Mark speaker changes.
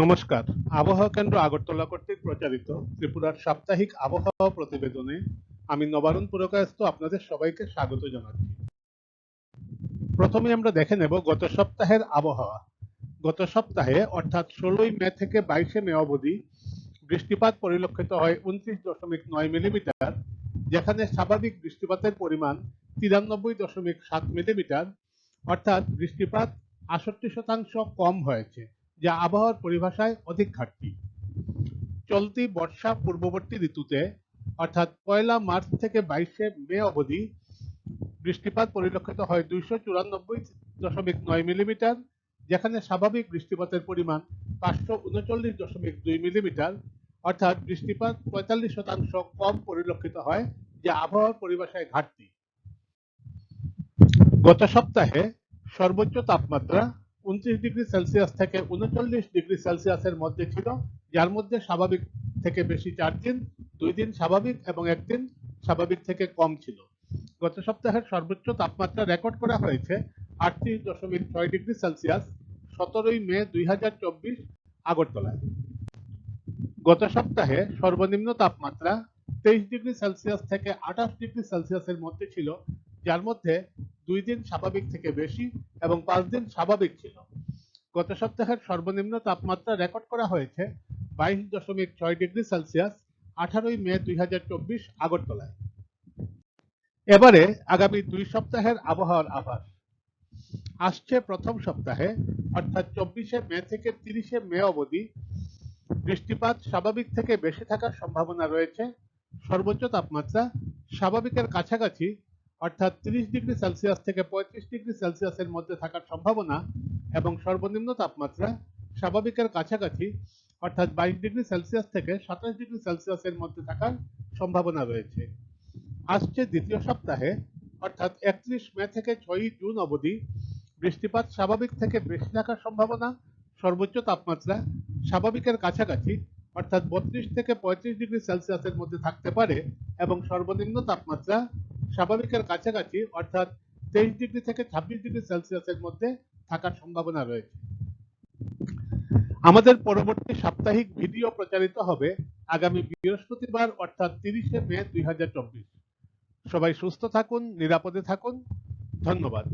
Speaker 1: নমস্কার। আবহাওয়া কেন্দ্র আগরতলা কর্তৃক প্রচারিত ত্রিপুরার সাপ্তাহিক আবহাওয়া প্রতিবেদনে আমি নবারুণ পুরকায়স্থ আপনাদের সবাইকে স্বাগত জানাচ্ছি। প্রথমে আমরা দেখে নেব গত সপ্তাহের আবহাওয়া। গত সপ্তাহে, অর্থাৎ ষোলোই মে থেকে বাইশে মে অবধি, বৃষ্টিপাত পরিলক্ষিত হয় উনত্রিশ দশমিক নয় মিলিমিটার, যেখানে স্বাভাবিক বৃষ্টিপাতের পরিমাণ তিরানব্বই দশমিক সাত মিলিমিটার, অর্থাৎ বৃষ্টিপাত আষট্টি শতাংশ কম হয়েছে। যা আবহাওয়ার পরিভাষায় অধিক ঘাটতি। চলতি বর্ষা পূর্ববর্তী ঋতুতে, অর্থাৎ পয়লা মার্চ থেকে বাইশে মে অবধি, বৃষ্টিপাত পরিলক্ষিত হয় দুইশো চুরানব্বই দশমিক নয় মিলিমিটার যেখানে স্বাভাবিক বৃষ্টিপাতের পরিমাণ পাঁচশো উনচল্লিশ দশমিক দুই মিলিমিটার অর্থাৎ বৃষ্টিপাত পঁয়তাল্লিশ শতাংশ কম পরিলক্ষিত হয়, যা আবহাওয়ার পরিভাষায় ঘাটতি। গত সপ্তাহে সর্বোচ্চ তাপমাত্রা উনত্রিশ ডিগ্রি সেলসিয়াস থেকে উনচল্লিশ ডিগ্রি সেলসিয়াসের মধ্যে ছিল, যার মধ্যে স্বাভাবিক থেকে বেশি চার দিন, দুই দিন স্বাভাবিক এবং একদিন স্বাভাবিক থেকে কম ছিল। গত সপ্তাহের সর্বোচ্চ তাপমাত্রা রেকর্ড করা হয়েছে আটত্রিশ দশমিক ছয় ডিগ্রি সেলসিয়াস, সতেরোই মে দুই হাজার চব্বিশ আগরতলায়। গত সপ্তাহে সর্বনিম্ন তাপমাত্রা তেইশ ডিগ্রি সেলসিয়াস থেকে আঠাশ ডিগ্রি সেলসিয়াসের মধ্যে ছিল, যার মধ্যে দুই দিন স্বাভাবিক থেকে বেশি এবং পাঁচ দিন স্বাভাবিক ছিল। গত সপ্তাহের সর্বনিম্ন তাপমাত্রা রেকর্ড করা হয়েছে বাইশ দশমিক ছয় ডিগ্রি সেলসিয়াস, আঠারোই মে দুই হাজার চব্বিশ আগরতলায়। এবারে আগামী দুই সপ্তাহের আবহাওয়ার আভাস। আসছে প্রথম সপ্তাহে, অর্থাৎ চব্বিশে মে থেকে তিরিশে মে অবধি বৃষ্টিপাত স্বাভাবিক থেকে বেশি থাকার সম্ভাবনা রয়েছে। সর্বোচ্চ তাপমাত্রা স্বাভাবিকের কাছাকাছি অর্থাৎ তিরিশ ডিগ্রি সেলসিয়াস থেকে পঁয়ত্রিশ ডিগ্রি সেলসিয়াসের মধ্যে থাকার সম্ভাবনা এবং সর্বনিম্ন তাপমাত্রা স্বাভাবিকের কাছাকাছি, অর্থাৎ বাইশ ডিগ্রি সেলসিয়াস থেকে সাতাশ ডিগ্রি সেলসিয়াসের মধ্যে থাকার সম্ভাবনা রয়েছে। আসছে দ্বিতীয় সপ্তাহে, অর্থাৎ একত্রিশ মে থেকে ছয়ই জুন অবধি বৃষ্টিপাত স্বাভাবিক থেকে বেশি থাকার সম্ভাবনা, সর্বোচ্চ তাপমাত্রা স্বাভাবিকের কাছাকাছি, অর্থাৎ বত্রিশ থেকে পঁয়ত্রিশ ডিগ্রি সেলসিয়াসের মধ্যে থাকতে পারে এবং সর্বনিম্ন তাপমাত্রা স্বাভাবিকের কাছাকাছি, অর্থাৎ তেইশ ডিগ্রি থেকে ছাব্বিশ ডিগ্রি সেলসিয়াসের মধ্যে থাকার সম্ভাবনা রয়েছে। আমাদের পরবর্তী সাপ্তাহিক ভিডিও প্রচারিত হবে আগামী বৃহস্পতিবার, অর্থাৎ তিরিশে মে দুই হাজার চব্বিশ। সবাই সুস্থ থাকুন, নিরাপদে থাকুন। ধন্যবাদ।